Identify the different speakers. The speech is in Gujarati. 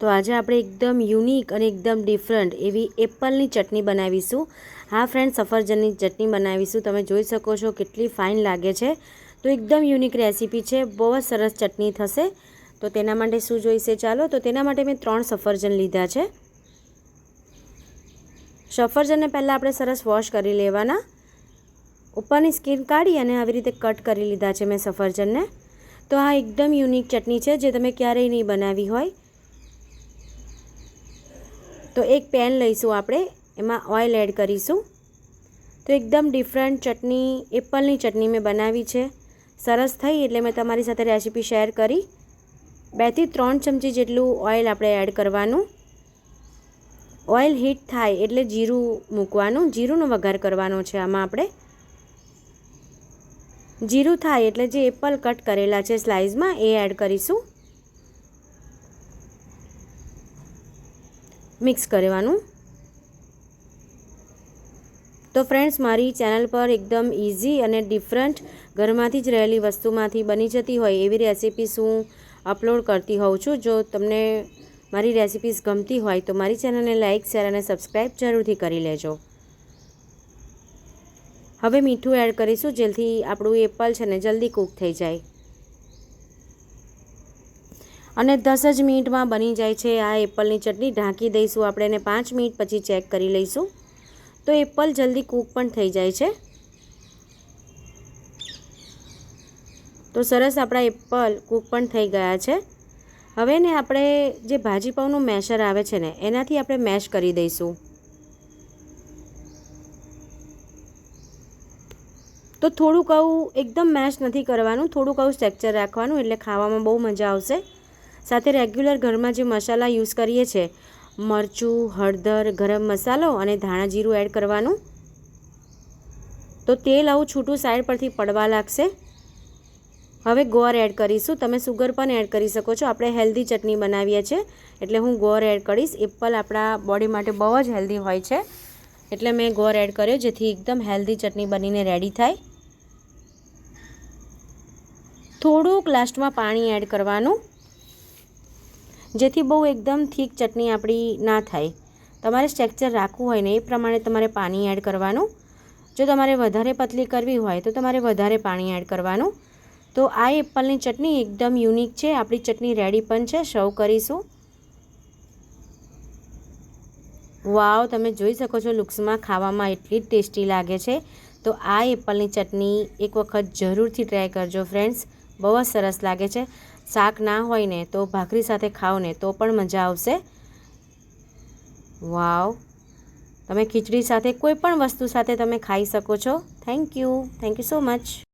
Speaker 1: તો આજે આપણે એકદમ યુનિક અને એકદમ ડિફરન્ટ એવી એપલની ચટણી બનાવીશું. હા ફ્રેન્ડ સફરજનની ચટણી બનાવીશું. તમે જોઈ શકો છો કેટલી ફાઇન લાગે છે. તો એકદમ યુનિક રેસીપી છે. બહુ જ સરસ ચટણી થશે. તો તેના માટે શું જોઈશે? ચાલો, તો તેના માટે મેં ત્રણ સફરજન લીધા છે. સફરજનને પહેલાં આપણે સરસ વોશ કરી લેવાના. ઉપરની સ્કીન કાઢી અને આવી રીતે કટ કરી લીધા છે મેં સફરજનને. તો આ એકદમ યુનિક ચટણી છે, જે તમે ક્યારેય નહીં બનાવી હોય. તો એક પેન લઈશું આપણે, એમાં ઓઇલ એડ કરીશું. તો એકદમ ડિફરન્ટ ચટણી, એપલની ચટણી મેં બનાવી છે. સરસ થઈ એટલે મેં તમારી સાથે રેસીપી શેર કરી. બેથી ત્રણ ચમચી જેટલું ઓઇલ આપણે એડ કરવાનું. ઓઇલ હીટ થાય એટલે જીરું મૂકવાનું. જીરુંનો વઘાર કરવાનો છે આમાં આપણે. જીરું થાય એટલે જે એપલ કટ કરેલા છે સ્લાઇસમાં, એ એડ કરીશું. મિક્સ કરવાનું. તો ફ્રેન્ડ્સ મારી ચેનલ પર એકદમ ઇઝી અને ડિફરન્ટ ઘરમાંથી જ રહેલી વસ્તુમાંથી બની જતી હોય એવી રેસિપીસ હું અપલોડ કરતી હોઉં છું. જો તમને મારી રેસિપીસ ગમતી હોય તો મારી ચેનલને લાઇક શેર અને સબસ્ક્રાઈબ જરૂરથી કરી લેજો. હવે મીઠું એડ કરીશું જેથી આપણું એપલ છે ને જલ્દી કૂક થઈ જાય. અને દસ જ મિનિટમાં બની જાય છે. આ એપલની ચટણી ઢાંકી દઈશું આપણે એને પાંચ મિનિટ પછી ચેક કરી લઈશું. તો એપલ જલ્દી કૂક પણ થઈ જાય છે. તો સરસ આપણા એપલ કૂક પણ થઈ ગયા છે. હવે ને આપણે જે ભાજી પાઉંનું મેશર આવે છે ને, એનાથી આપણે મેશ કરી દઈશું. તો થોડુંક આવું એકદમ મેશ નથી કરવાનું, થોડુંક આવું સ્ટ્રેક્ચર રાખવાનું, એટલે ખાવામાં બહુ મજા આવશે. સાથે રેગ્યુલર ઘરમાં જે મસાલા યુઝ કરીએ છીએ મરચું, હળદર, ગરમ મસાલો અને ધાણા જીરું એડ કરવાનું. તો તેલ આવું છૂટું સાઈડ પરથી પડવા લાગશે. હવે ગોળ એડ કરીશું. તમે સુગર પણ એડ કરી શકો છો. આપણે હેલ્ધી ચટણી બનાવીએ છીએ. એટલે હું ગોળ એડ કરીશ. એપલ આપણા બોડી માટે બહુ જ હેલ્ધી હોય છે. એટલે મેં ગોળ એડ કર્યો, જેથી એકદમ હેલ્ધી ચટણી બનીને રેડી થાય. થોડુંક લાસ્ટમાં પાણી એડ કરવાનું. જેથી બહુ એકદમ થીક ચટણી આપણી ના થાય. તમારે સ્ટ્રેક્ચર રાખવું હોય ને એ પ્રમાણે તમારે પાણી એડ કરવાનું. જો તમારે વધારે પતલી કરવી હોય તો તમારે વધારે પાણી એડ કરવાનું. તો આ એપલની ચટણી એકદમ યુનિક છે. આપણી ચટણી રેડી પણ છે. સર્વ કરીશું. વાવ, તમે જોઈ શકો છો લુક્સમાં ખાવામાં એટલી ટેસ્ટી લાગે છે. તો આ એપલની ચટણી એક વખત જરૂરથી ટ્રાય કરજો, ફ્રેન્ડ્સ. બહુ જ સરસ લાગે છે. શાક ના હોય ને તો ભાખરી સાથે ખાઓ ને તો પણ મજા આવશે. વાવ. તમે ખીચડી સાથે કોઈ પણ વસ્તુ સાથે તમે ખાઈ શકો છો. Thank you thank you so much